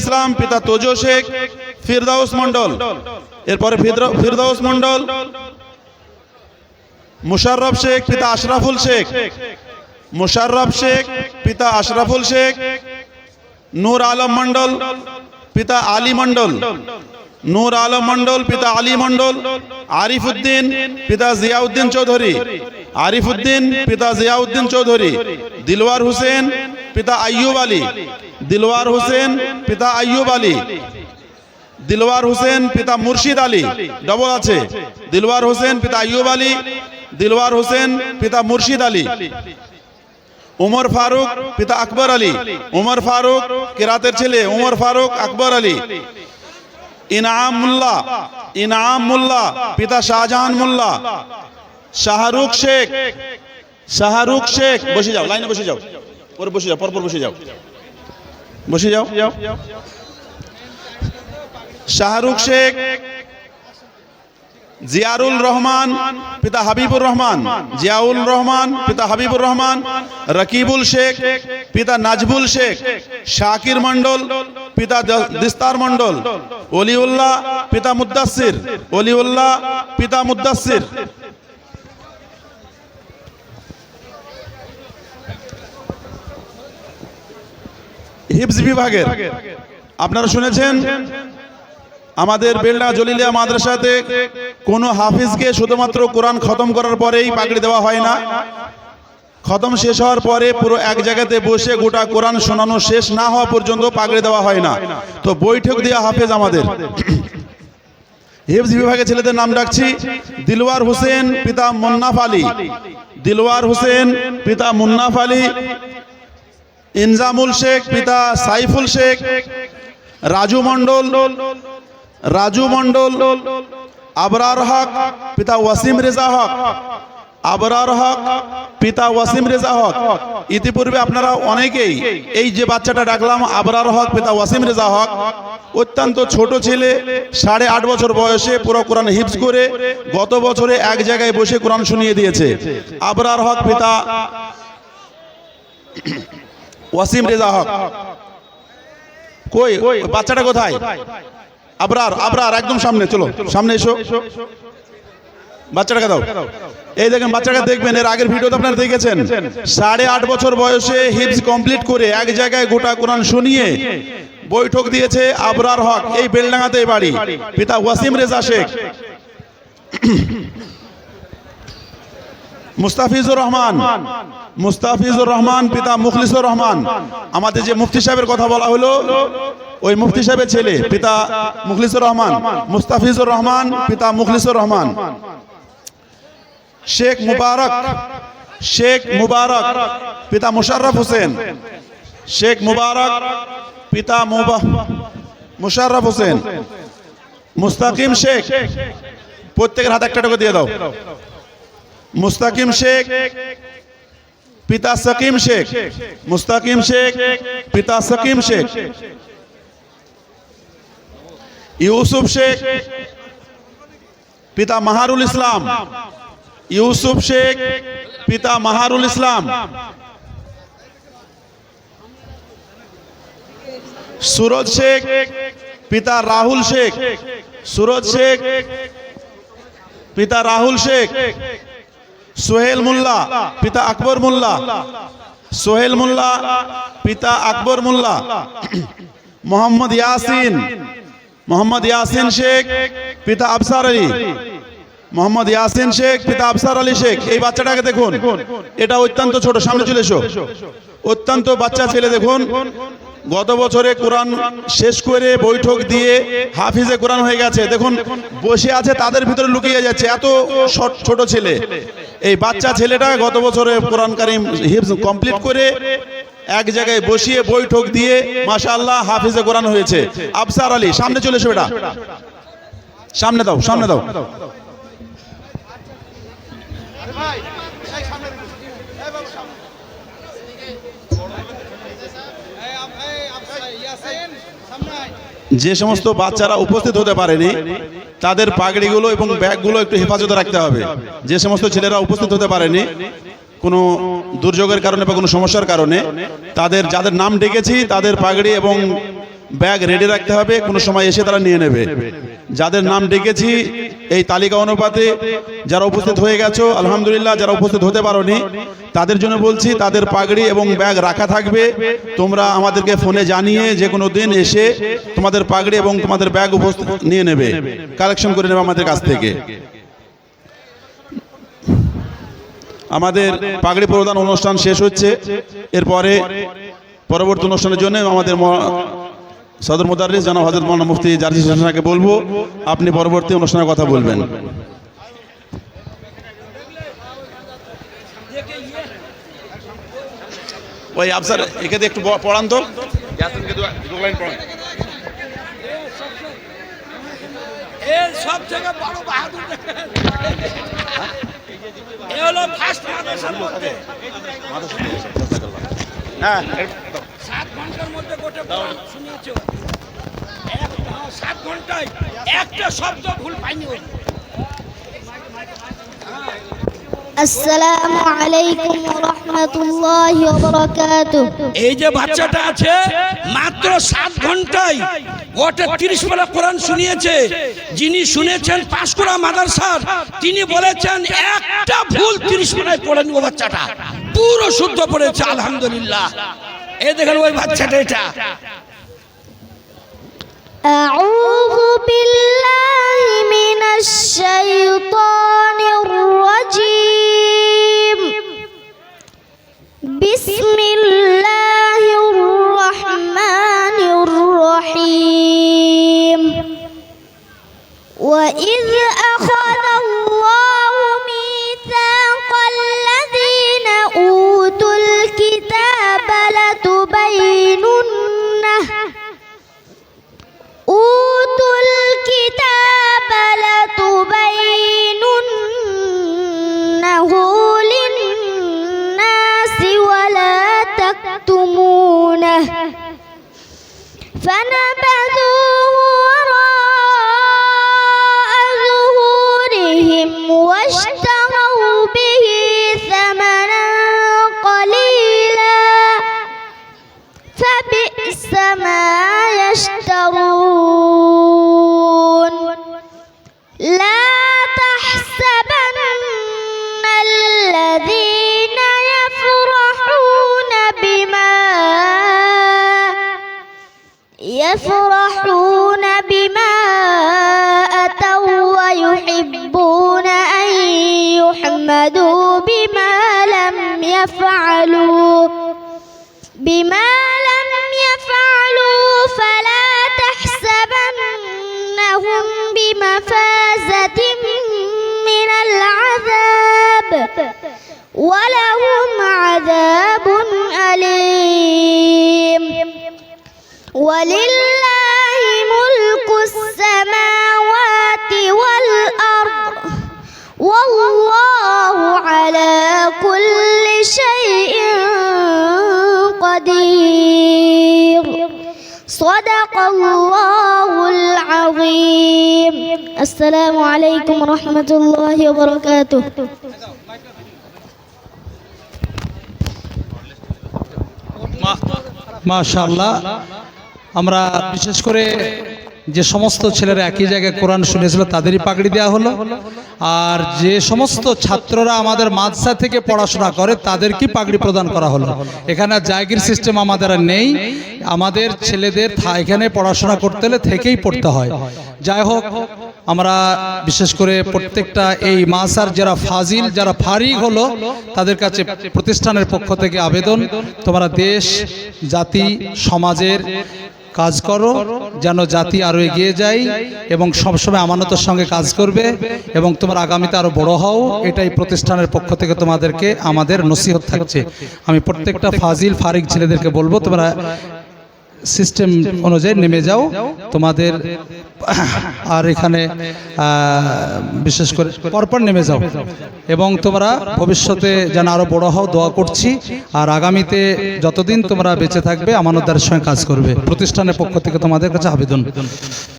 ইসলাম, পিতা তোজো শেখ, ফিরদাউস মন্ডল এরপরে ফিরদাউস মন্ডল মুশাররফ শেখ, পিতা আশরাফুল শেখ। মুশাররফ শেখ, পিতা আশরাফুল শেখ। নূর আলম মন্ডল পিতা আলী মন্ডল নূর আলম মন্ডল পিতা আলী মন্ডল আরিফুদ্দিন, পিতা জিয়াউদ্দিন চৌধুরী। আরিফুদ্দিন, পিতা জিয়াউদ্দিন চৌধুরী। দিলওয়ার হোসেন, পিতা আইয়ুব আলী। দিলওয়ার হোসেন, পিতা আইয়ুব আলী। দিলওয়ার হোসেন, পিতা মুর্শিদ আলী। ডবল আছে। দিলওয়ার হোসেন, পিতা আইয়ুব আলী। দিলওয়ার হোসেন, পিতা মুর্শিদ আলী। উমর ফারুক, পিতা আকবর আলী। উমর ফারুক, কেরাতের ছেলে। উমর ফারুক, আকবর আলী। ইনাম মোল্লা ইনাম মোল্লা, পিতা শাহজাহান মোল্লা। শাহরুখ শেখ শাহরুখ শেখ। বসে যাও, লাইনে বসে যাও। পরে বসে যাও, পরপর বসে যাও। বসে যাও। শাহরুখ শেখ, জিয়ারুল রহমান, পিতা হাবিবুর রহমান, জিয়াউল রহমান, পিতা হাবিবুর রহমান, রকিবুল শেখ, পিতা নাজবুল শেখ, শাকির মন্ডল পিতা দিস্তার মন্ডল অলিউল্লাহ, পিতা মুদাসির, অলিউল্লাহ, পিতা মুদাসির হিপস বিভাগের। আপনারা শুনেছেন? আমাদের বেলডা জলিলিয়া মাদ্রাসাতে কোনো হাফিজকে শুধুমাত্র কোরআন খতম করার পরেই পাগড়ি দেওয়া হয় না। খতম শেষ হওয়ার পরে পুরো এক জায়গাতে বসে গোটা কোরআন শোনানো শেষ না হওয়া পর্যন্ত পাগড়ি দেওয়া হয় না। তো বৈঠক দেওয়া হাফেজ আমাদের। হিফজ বিভাগে ছেলেদের নাম ডাকছি দিলওয়ার হোসেন, পিতা মুন্নাফ আলী। দিলওয়ার হোসেন, পিতা মুন্নাফ আলী ইনজামুল শেখ, পিতা সাইফুল শেখ, রাজু মণ্ডল রাজু মণ্ডল, আবরার হক, পিতা ওয়াসিম রেজা হক, আবরার হক, পিতা ওয়াসিম রেজা হক। ইতিপূর্বে আপনারা অনেকেই এই যে বাচ্চাটা ডাকলাম, আবরার হক, পিতা ওয়াসিম রেজা হক, অত্যন্ত ছোট ছেলে, সাড়ে আট বছর বয়সে পুরো কোরআন হিপস করে গত বছরে এক জায়গায় বসে কোরআন শুনিয়ে দিয়েছে। আবরার হক, পিতা ওয়াসিম রেজা হক। কই? বাচ্চাটা কোথায়? আবরার আবরার একদম সামনে চলো। সামনে এসো। বাচ্চাটাকে দাও। এই দেখেন বাচ্চাটা দেখবেন। এর আগের ভিডিওতে আপনারা দেখেছেন। সাড়ে আট বছর বয়সে হিপস কমপ্লিট করে এক জায়গায় গোটা কোরআন শুনিয়ে বৈঠক দিয়েছে আবরার হক। এই বেলডাঙ্গাতে বাড়ি। পিতা ওয়াসিম রেজা শেখ। মুস্তাফিজুর রহমান। মুস্তাফিজুর রহমান, পিতা মুখলিসুর রহমান। আমাদের যে মুফতি সাহেবের কথা বলা হলো, ওই মুফতি সাহেবের ছেলে, পিতা মুখলিসুর রহমান। মুস্তাফিজুর রহমান, পিতা মুখলিসুর রহমান। শেখ মুবারক শেখ মুবারক, পিতা মুশাররফ হোসেন। শেখ মুবারক, পিতা মুশাররফ হোসেন। মুস্তাকিম শেখ, প্রত্যেকের হাতে একটা টাকা দিয়ে দাও। মুস্তাকিম শেখ পিতা সকিম শেখ মুস্তাকিম শেখ পিতা সকিম শেখ ইউসুফ শেখ পিতা মাহারুল ইসলাম ইউসুফ শেখ পিতা মাহারুল ইসলাম সুরজ শেখ পিতা রাহুল শেখ সুরজ শেখ পিতা রাহুল শেখ সোহেল মোল্লা, পিতা আকবর মোল্লা। সোহেল মোল্লা, পিতা আকবর মোল্লা। মোহাম্মদ ইয়াসিন মোহাম্মদ ইয়াসিন শেখ, পিতা আফসার আলী। মোহাম্মদ ইয়াসিন শেখ, পিতা আফসার আলী শেখ। এই বাচ্চাটাকে দেখুন। এটা অত্যন্ত ছোট, সামনে চলে এসো। অত্যন্ত বাচ্চা ছেলে, দেখুন। গত বছরে কোরআন শেষ করে বৈঠক দিয়ে হাফিজে কোরআন হয়ে গেছে। দেখুন, বসে আছে, তাদের ভিতরে লুকিয়ে যাচ্ছে। এত ছোট ছেলে। এই বাচ্চা ছেলেটা গত বছরে কোরআন কারিম হিফজ কমপ্লিট করে এক জায়গায় বসিয়ে বৈঠক দিয়ে মাশাআল্লাহ হাফিজে কোরআন হয়েছে। আফসার আলী সামনে চলে এসো এটা সামনে দাও সামনে দাও। যে সমস্ত বাচ্চারা উপস্থিত হতে পারেনি, তাদের পাগড়িগুলো এবং ব্যাগগুলো একটু হেফাজতে রাখতে হবে। যে সমস্ত ছেলেরা উপস্থিত হতে পারেনি, কোনো দুর্যোগের কারণে বা কোনো সমস্যার কারণে, তাদের, যাদের নাম ডেকেছি, তাদের পাগড়ি এবং ব্যাগ রেডি রাখতে হবে কোনো সময় এসে তারা নিয়ে নেবে। যাদের নাম ডেকেছি এই তালিকা অনুপাতে যারা উপস্থিত হয়ে গেছো আলহামদুলিল্লাহ যারা উপস্থিত হতে পারোনি তাদের জন্য বলছি তাদের পাগড়ি এবং ব্যাগ রাখা থাকবে। তোমরা আমাদেরকে ফোনে জানিয়ে যে কোনো দিন এসে তোমাদের পাগড়ি এবং তোমাদের ব্যাগ উপস্থিত নিয়ে নেবে। কালেকশন করে নেবে আমাদের কাছ থেকে। আমাদের পাগড়ি প্রদান অনুষ্ঠান শেষ হচ্ছে। এরপরে পরবর্তী অনুষ্ঠানের জন্য আমাদের সদর মুদারিস জানা হজরত মৌলানা মুফতি জার্জি হাসানকে বলব আপনি পরবর্তী অনুষ্ঠানের কথা বলবেন। ওই আফসার একে একটু পড়ান তো। সব থেকে বড় বাহাদুর হলো ফার্স্ট মাদ্রাসার মধ্যে। এই যে বাচ্চাটা আছে মাত্র সাত ঘন্টায় ওটা তিরিশ বেলা কোরআন শুনিয়েছে। যিনি শুনেছেন পাশ করা মাদার সার তিনি বলেছেন একটা ভুল তিরিশ বেলায় পড়েন ও বাচ্চাটা। পুরো শুদ্ধ পড়েছে আলহামদুলিল্লাহ এই দেখেন ওই বাচ্চাটা এটা أعوذ بالله من الشيطان الرجيم بسم الله واشتروا به ثمنا قليلا. فبئس ما يشترون. لا تحسبن الذين يفرحون بما يفرحون يفعلوا بما لم يفعلوا فلا تحسبنهم بمفازة من العذاب ولهم عذاب أليم. ولله صدق الله العظيم السلام عليكم ورحمة الله وبركاته মাশাআল্লাহ আমরা বিশেষ করে যে সমস্ত ছেলেরা একই জায়গায় কোরআন শুনেছিল তাদেরই পাগড়ি দেওয়া হলো। আর যে সমস্ত ছাত্ররা আমাদের মাদ্রাসা থেকে পড়াশোনা করে তাদেরকে পাগড়ি প্রদান করা হলো। এখানে জায়গির সিস্টেম আমাদের নেই। আমাদের ছেলেদের এখানে পড়াশোনা করতে হলে থেকেই পড়তে হয়। যাই হোক, আমরা বিশেষ করে প্রত্যেকটা এই মাসার যারা ফাজিল, যারা ফারিক হলো, তাদের কাছে প্রতিষ্ঠানের পক্ষ থেকে আবেদন। তোমরা দেশ, জাতি, সমাজের কাজ করো, যেন জাতি আরও এগিয়ে যায় এবং সবসময় আমানতের সঙ্গে কাজ করবে এবং তোমার আগামীতে আরও বড় হও। এটাই প্রতিষ্ঠানের পক্ষ থেকে তোমাদেরকে আমাদের নসিহত থাকছে। আমি প্রত্যেকটা ফাজিল, ফারিক ছেলেদেরকে বলব, তোমরা সিস্টেম অনুযায়ী নেমে যাও। তোমাদের আর এখানে বিশেষ করে পরপর নেমে যাও। এবং তোমরা ভবিষ্যতে যেন আরও বড় হও, দোয়া করছি। আর আগামীতে যতদিন তোমরা বেঁচে থাকবে, আমানতদারের সঙ্গে কাজ করবে। প্রতিষ্ঠানের পক্ষ থেকে তোমাদের কাছে আবেদন।